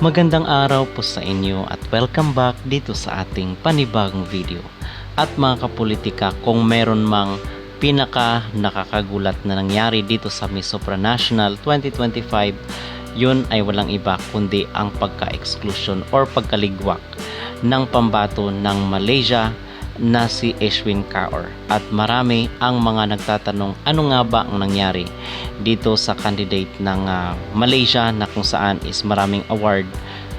Magandang araw po sa inyo at welcome back dito sa ating panibagong video. At mga kapolitika, kung meron mang pinaka nakakagulat na nangyari dito sa Miss Supranational 2025, yun ay walang iba kundi ang pagka-exclusion or pagkaligwak ng pambato ng Malaysia na si Ashwin Kaur. At marami ang mga nagtatanong ano nga ba ang nangyari dito sa candidate ng ah, Malaysia na kung saan is maraming award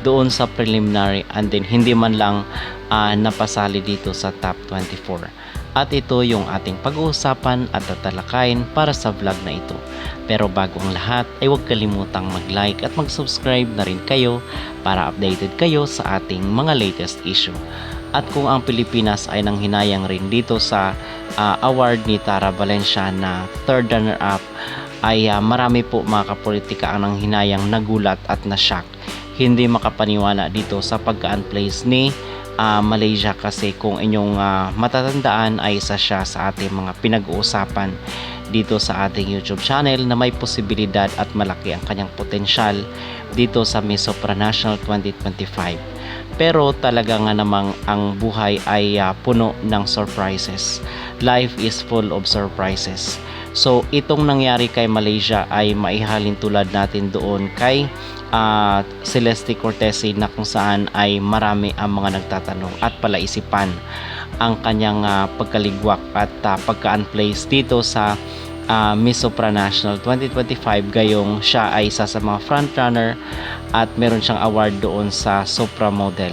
doon sa preliminary and then hindi man lang ah, napasali dito sa top 24. At ito yung ating pag-uusapan at tatalakayin para sa vlog na ito. Pero bago ang lahat ay huwag kalimutang mag-like at mag-subscribe na rin kayo para updated kayo sa ating mga latest issue. At kung ang Pilipinas ay nanghinayang rin dito sa ah, award ni Tara Valencia na third runner-up ay ah, marami po mga kapolitika ang nanghinayang nagulat at na-shock. Hindi makapaniwala dito sa pagka-unplace ni ah, Malaysia kasi kung inyong ah, matatandaan ay isa siya sa ating mga pinag-uusapan dito sa ating YouTube channel na may posibilidad at malaki ang kanyang potensyal dito sa Miss Supranational 2025 pero talaga nga namang ang buhay ay ah, puno ng surprises. Life is full of surprises. So itong nangyari kay Malaysia ay maihalin tulad natin doon kay ah, Celeste Cortese na kung saan ay marami ang mga nagtatanong at palaisipan ang kanyang ah, pagkaligwak at ah, pagka-unplace dito sa ah, Miss Supranational 2025 gayong siya ay isa sa mga frontrunner at meron siyang award doon sa Supra Model.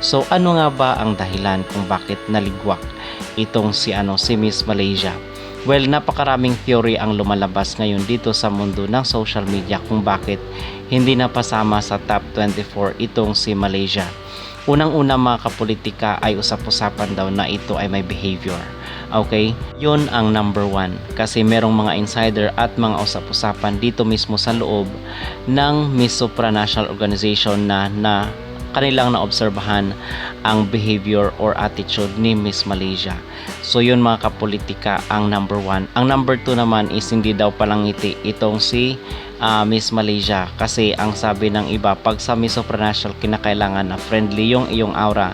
So ano nga ba ang dahilan kung bakit naligwak itong si ano si Miss Malaysia? Well, napakaraming theory ang lumalabas ngayon dito sa mundo ng social media kung bakit hindi napasama sa top 24 itong si Malaysia. Unang-una mga kapolitika ay usap-usapan daw na ito ay may behavior. Okay? Yun ang number one. Kasi merong mga insider at mga usap-usapan dito mismo sa loob ng Miss Supranational Organization na na kanilang naobserbahan ang behavior or attitude ni Miss Malaysia. So yun mga kapolitika ang number one. Ang number two naman is hindi daw palang ngiti itong si ah, Miss Malaysia kasi ang sabi ng iba pag sa Miss Supranational kinakailangan na friendly yung iyong aura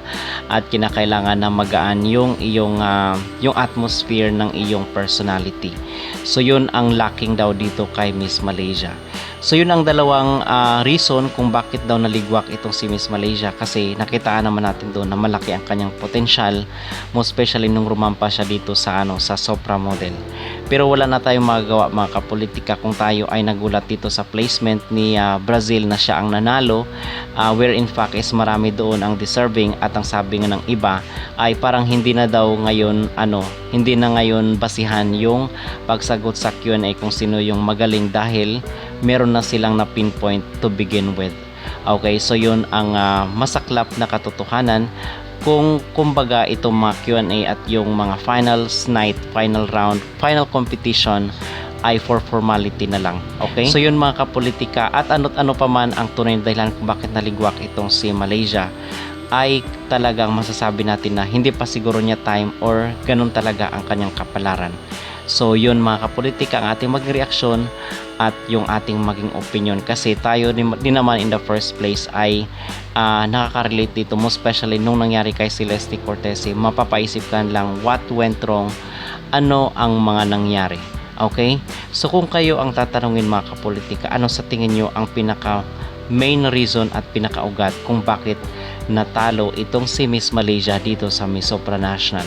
at kinakailangan na magaan yung iyong ah, yung atmosphere ng iyong personality. So yun ang lacking daw dito kay Miss Malaysia. So yun ang dalawang ah, reason kung bakit daw naligwak itong si Miss Malaysia kasi nakitaan naman natin doon na malaki ang kanyang potential most especially nung rumampa siya dito sa ano sa Sopra model. Pero wala na tayong magagawa mga kapolitika kung tayo ay nagulat dito sa placement ni ah, Brazil na siya ang nanalo ah, where in fact is marami doon ang deserving at ang sabi nga ng iba ay parang hindi na daw ngayon ano hindi na ngayon basihan yung pagsagot sa Q&A kung sino yung magaling dahil meron na silang na pinpoint to begin with. Okay, so yun ang ah, masaklap na katotohanan kung kumbaga itong mga Q&A at yung mga finals night, final round, final competition ay for formality na lang. Okay? So yun mga kapolitika at ano't ano pa man ang tunay na dahilan kung bakit naligwak itong si Malaysia ay talagang masasabi natin na hindi pa siguro niya time or ganun talaga ang kanyang kapalaran. So yun mga kapolitika ang ating magreaksyon at yung ating maging opinion. Kasi tayo din, naman in the first place ay ah, nakaka-relate dito. Mo especially nung nangyari kay Celeste Cortez mapapaisip ka lang what went wrong ano ang mga nangyari. Okay? So kung kayo ang tatanungin mga kapolitika ano sa tingin nyo ang pinaka main reason at pinakaugat kung bakit natalo itong si Miss Malaysia dito sa Miss Supranational.